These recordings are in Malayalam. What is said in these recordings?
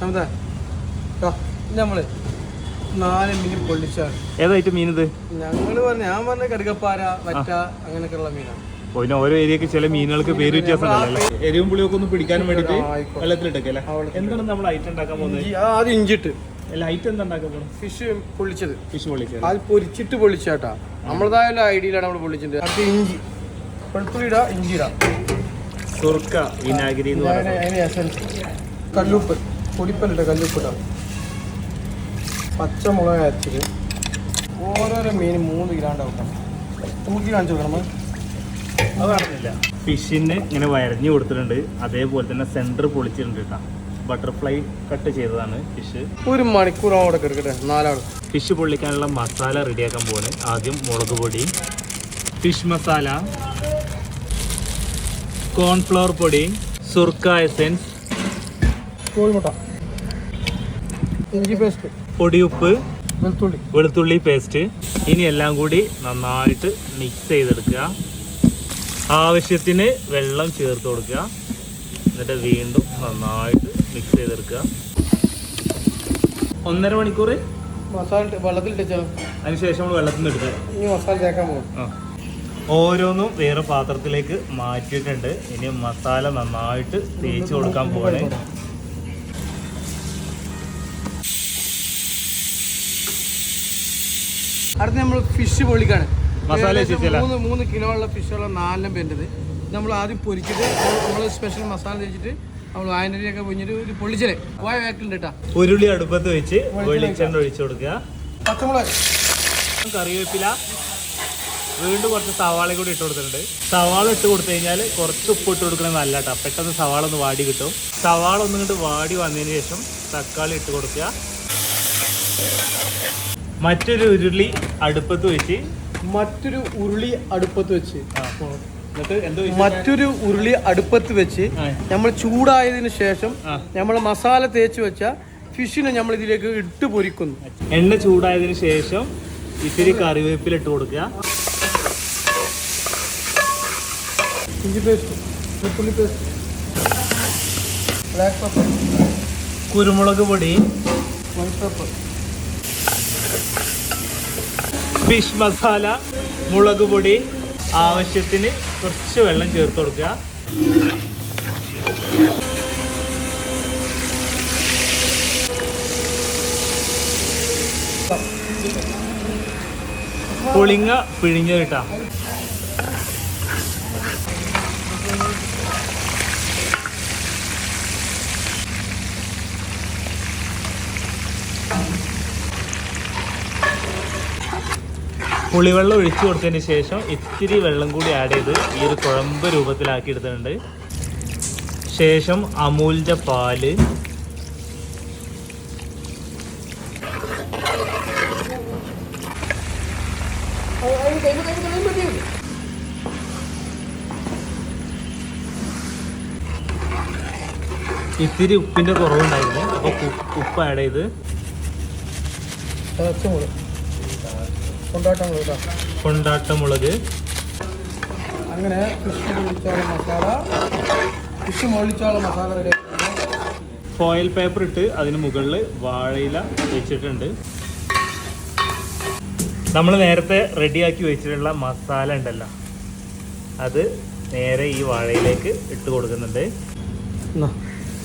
സമത നമ്മൾ നാല് മീൻ പൊള്ളിച്ചാണ്. ഏതായിട്ട് മീൻ ഇത് ഞങ്ങൾ പറഞ്ഞ ഞാൻ പറഞ്ഞ കടുകപ്പാര വറ്റ അങ്ങനെയൊക്കെയുള്ള മീനാണ് പിന്നെ ഓരോ ഏരിയക്ക് ചില മീനുകൾക്ക് പേര് വ്യത്യാസം എരിവും പുളിയൊക്കെ ഒന്ന് പിടിക്കാൻ വേണ്ടിട്ട്. വെള്ളത്തിലിട്ടേക്കല്ലേ എന്താണ് നമ്മൾ ഐറ്റം ഉണ്ടാക്കാൻ പോകുന്നത്? ആദ്യം ഇഞ്ചിട്ട്. ലൈറ്റ് എന്താ ഉണ്ടാക്കാൻ പോകുന്നത്? ഫിഷ് പൊള്ളിച്ചത്. ഫിഷ് പൊള്ളിച്ചത്. അത് പൊരിച്ചിട്ട് പൊള്ളിച്ചാട്ടാ. നമ്മളതായ ഐഡിയയിലാണ് നമ്മൾ പൊള്ളിച്ചിട്ടുണ്ട് അത് ഇഞ്ചി. വെളുത്തുള്ളി ഇടാ ഇഞ്ചി ഇടാ സുർക്ക വിനാഗിരി എന്ന് പറയുന്നത്. കല്ലുപ്പ്. പൊടിപ്പല്ലിട്ട കല്ലുപ്പിടാം. പച്ചമുളക് അരച്ചത് ഓരോരോ മീൻ മൂന്ന് കിലാണ്ട് വെക്കണം തൂക്കി കാണിച്ചു വെക്കണം അത് ഫിഷിന് ഇങ്ങനെ വരഞ്ഞു കൊടുത്തിട്ടുണ്ട്. അതേപോലെ തന്നെ സെന്റർ പൊളിച്ചിട്ടുണ്ട് കേട്ടോ. ബട്ടർഫ്ലൈ കട്ട് ചെയ്തതാണ് ഫിഷ് ഒരു മണിക്കൂർ അവിടെ കിടക്കട്ടെ. നാലാൾ. ഫിഷ് പൊള്ളിക്കാനുള്ള മസാല റെഡിയാക്കാൻ പോവാണ്. ആദ്യം മുളക് പൊടി ഫിഷ് മസാല കോൺഫ്ലവർ പൊടി സുർക്ക എസെൻസ് കോഴിമുട്ട. ഇഞ്ചി പേസ്റ്റ്. പൊടിയുപ്പ് വെളുത്തുള്ളി. വെളുത്തുള്ളി പേസ്റ്റ്. ഇനി എല്ലാം കൂടി നന്നായിട്ട് മിക്സ് ചെയ്തെടുക്കുക. ആവശ്യത്തിന് വെള്ളം ചേർത്ത് കൊടുക്കുക. എന്നിട്ട് വീണ്ടും നന്നായിട്ട് മിക്സ് ചെയ്തെടുക്കുക. ഒന്നര മണിക്കൂർ മസാല വെള്ളത്തിൽ അതിനുശേഷം നമ്മൾ വെള്ളത്തിൽ നിന്ന് എടുക്കുക. ഇനി മസാല ചേർക്കാൻ പോകും. ആ. ഓരോന്നും വേറെ പാത്രത്തിലേക്ക് മാറ്റിയിട്ടുണ്ട്. ഇനി മസാല നന്നായിട്ട് തേച്ച് കൊടുക്കാൻ പോവാണ് അടുത്ത് നമ്മൾ ഫിഷ് പൊള്ളിക്കാണ് മസാല? മൂന്ന് മൂന്ന് കിലോ ഉള്ള ഫിഷുള്ള നാലെണ്ണം പേരുന്നത് നമ്മൾ ആദ്യം പൊരിച്ചിട്ട് നമ്മൾ സ്പെഷ്യൽ മസാല തേച്ചിട്ട് നമ്മൾ വായനരിയൊക്കെ പൊഞ്ഞിട്ട് ഒരു പൊള്ളിച്ചൽ. വായ വേക്കുണ്ട് കേട്ടാ. ഉരുളി അടുപ്പത്ത് വെച്ച് വെളിച്ചെണ്ണ ഒഴിച്ചു കൊടുക്കുക. പച്ചമുളക്. കറിവേപ്പില വീണ്ടും കുറച്ച് സവാള കൂടി ഇട്ട് കൊടുത്തിട്ടുണ്ട്. സവാള ഇട്ട് കൊടുത്തു കഴിഞ്ഞാൽ കുറച്ച് ഉപ്പ് ഇട്ട് കൊടുക്കണത് നല്ല കേട്ടോ. പെട്ടെന്ന് സവാള ഒന്ന് വാടി കിട്ടും. സവാള ഒന്നും ഇങ്ങോട്ട് വാടി വന്നതിന് ശേഷം തക്കാളി ഇട്ട് കൊടുക്കുക. മറ്റൊരു ഉരുളി അടുപ്പത്ത് വെച്ച്. മറ്റൊരു ഉരുളി അടുപ്പത്ത് വെച്ച്. മറ്റൊരു ഉരുളി അടുപ്പത്ത് വെച്ച് നമ്മൾ ചൂടായതിന് ശേഷം നമ്മൾ മസാല തേച്ച് വെച്ച ഫിഷിനെ നമ്മൾ ഇതിലേക്ക് ഇട്ട് പൊരിക്കുന്നു. എണ്ണ ചൂടായതിനു ശേഷം ഇത്തിരി കറിവേപ്പില ഇട്ട് കൊടുക്കുക. ഇഞ്ചി പേസ്റ്റ് വെളുത്തുള്ളി പേസ്റ്റ്. ബ്ലാക്ക് പെപ്പർ കുരുമുളക് പൊടി. വൈറ്റ് പെപ്പർ ഫിഷ് മസാല മുളക് പൊടി ആവശ്യത്തിന് കുറച്ച് വെള്ളം ചേർത്ത് കൊടുക്കുക. പുളിങ്ങ പിഴിഞ്ഞ് കിട്ടാം. പുളിവെള്ളം ഒഴിച്ചു കൊടുത്തതിന് ശേഷം ഇത്തിരി വെള്ളം കൂടി ആഡ് ചെയ്ത് ഈ ഒരു കുഴമ്പ് രൂപത്തിലാക്കി എടുത്തിട്ടുണ്ട് ശേഷം അമൂലിന്റെ പാൽ. ഇത്തിരി ഉപ്പിന്റെ കുറവുണ്ടായിരുന്നു. അപ്പോൾ ഉപ്പ് ആഡ് ചെയ്ത് കൊണ്ടാട്ടം മുളക് കേട്ടോ കൊണ്ടാട്ട മുളക് അങ്ങനെ ഫിഷ് പൊളിച്ചാള മസാല ഫിഷ് മുള്ളിച്ചാള മസാല റെഡി ഫോയിൽ പേപ്പർ ഇട്ട് അതിന് മുകളിൽ വാഴയില വെച്ചിട്ടുണ്ട്. നമ്മൾ നേരത്തെ റെഡിയാക്കി വെച്ചിട്ടുള്ള മസാല ഉണ്ടല്ലോ. അത് നേരെ ഈ വാഴയിലേക്ക് ഇട്ട് കൊടുക്കുന്നുണ്ട്.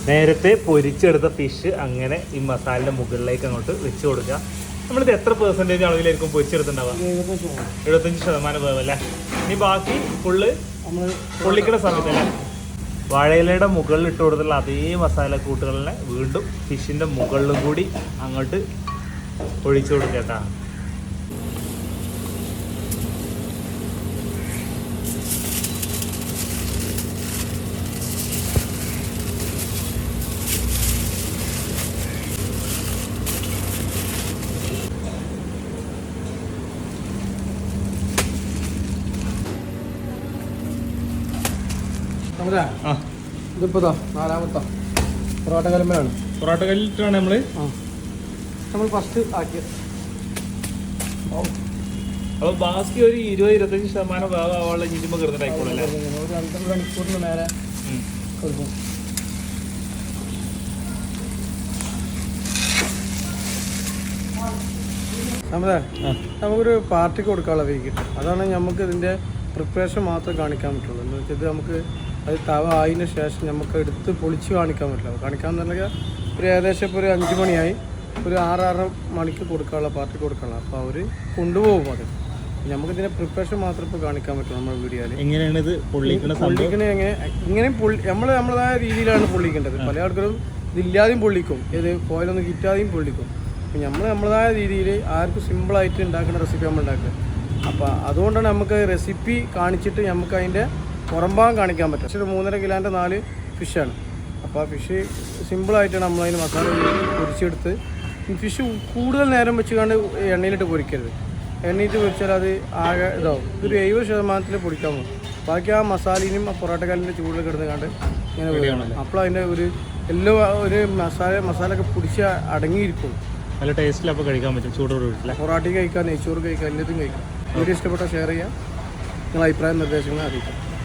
നേരത്തെ പൊരിച്ചെടുത്ത ഫിഷ് അങ്ങനെ ഈ മസാലയുടെ മുകളിലേക്ക് അങ്ങോട്ട് വെച്ച് കൊടുക്കുക. നമ്മളിത് എത്ര പെർസെന്റേജ് അളവിലായിരിക്കും പൊരിച്ചെടുത്തിട്ടുണ്ടാവുക? എഴുപത്തഞ്ച് ശതമാനം. വേവല്ലേ ഇനി ബാക്കി ഫുള്ള് പൊള്ളിക്കണ സമയത്തല്ലേ വാഴയിലയുടെ മുകളിൽ ഇട്ട് കൊടുത്തുള്ള അതേ മസാല കൂട്ടുകളിനെ വീണ്ടും ഫിഷിന്റെ മുകളിലും കൂടി അങ്ങോട്ട് ഒഴിച്ചു കൊടുക്കട്ടാ നാലാമത്തെ പൊറോട്ട കലമ്പയാണ് പൊറോട്ട കല്ലിട്ടാണ് നമ്മൾ? നമ്മൾ ഫസ്റ്റ് ആക്കിയത് അപ്പൊ ബാക്കി ഒരു ഇരുപത് ഇരുപത്തഞ്ച് ശതമാനം ഭാഗമാവാനുള്ള ഇരുമ്പ് കിടന്നിട്ടായിക്കോളല്ലേ ഒരു നേരെ നമുക്കൊരു പാർട്ടിക്ക് കൊടുക്കാനുള്ള വീക്കിട്ട് അതാണ് നമുക്ക് ഇതിന്റെ പ്രിപ്പറേഷൻ മാത്രം കാണിക്കാൻ പറ്റുള്ളൂ. എന്ന് വെച്ചാൽ ഇത് നമുക്ക് അത് തവ ആയതിന് ശേഷം നമുക്ക് എടുത്ത് പൊളിച്ച് കാണിക്കാൻ പറ്റില്ല. കാണിക്കാൻ പറഞ്ഞാൽ ഒരു ഏകദേശം ഇപ്പോൾ ഒരു അഞ്ച് മണിയായി. ഒരു ആറാറ് മണിക്ക് കൊടുക്കാനുള്ള പാർട്ടി കൊടുക്കാനുള്ള. അപ്പോൾ അവർ കൊണ്ടുപോകും അത്. നമുക്കിതിന്റെ പ്രിപ്പറേഷൻ മാത്രം ഇപ്പോൾ കാണിക്കാൻ പറ്റും നമ്മുടെ വീഡിയോയിൽ. എങ്ങനെയാണ് ഇത് പൊള്ളിക്കണ എങ്ങനെ? ഇങ്ങനെയും പൊള്ളി നമ്മൾ നമ്മളതായ രീതിയിലാണ് പൊള്ളിക്കേണ്ടത്. പല ആൾക്കാരും ഇതില്ലാതെയും പൊള്ളിക്കും. ഇത് കോയിലൊന്നും കിറ്റാതെയും പൊള്ളിക്കും. അപ്പം നമ്മൾ നമ്മളതായ രീതിയിൽ ആർക്കും സിമ്പിളായിട്ട് ഉണ്ടാക്കുന്ന റെസിപ്പി നമ്മൾ ഉണ്ടാക്കുക അപ്പോൾ അതുകൊണ്ടാണ് നമുക്ക് റെസിപ്പി കാണിച്ചിട്ട് നമുക്ക് അതിന്റെ പുറംഭാഗം കാണിക്കാൻ പറ്റും. പക്ഷേ ഒരു മൂന്നര കിലോന്റെ നാല് ഫിഷാണ് അപ്പോൾ ആ ഫിഷ് സിമ്പിളായിട്ടാണ് നമ്മൾ അതിന് മസാല പൊരിച്ചെടുത്ത് ഫിഷ് കൂടുതൽ നേരം വെച്ച് കണ്ട് എണ്ണയിലിട്ട് പൊരിക്കരുത്. എണ്ണയിട്ട് പൊരിച്ചാൽ അത് ആകെ ഇതാവും. ഒരു എഴുപത് ശതമാനത്തിൽ പൊടിക്കാൻ പോകും. ബാക്കി ആ മസാലയും ആ പൊറോട്ടക്കാലിന്റെ ചൂടിൽ കിടന്ന് കണ്ട് ഇങ്ങനെ അപ്പോൾ അതിന്റെ ഒരു എല്ലാം ഒരു മസാല മസാല ഒക്കെ പിടിച്ച് അടങ്ങിയിരിക്കും. നല്ല ടേസ്റ്റിൽ അപ്പോൾ കഴിക്കാൻ പറ്റും. ചൂടോട് കൂടി പൊറാട്ടി കഴിക്കാം നെയ്ച്ചോറ് കഴിക്കാം എല്ലാത്തും കഴിക്കാം. വീഡിയോ ഇഷ്ടപ്പെട്ട ഷെയർ ചെയ്യാം നിങ്ങളുടെ അഭിപ്രായ നിർദ്ദേശങ്ങൾ അറിയിക്കാം.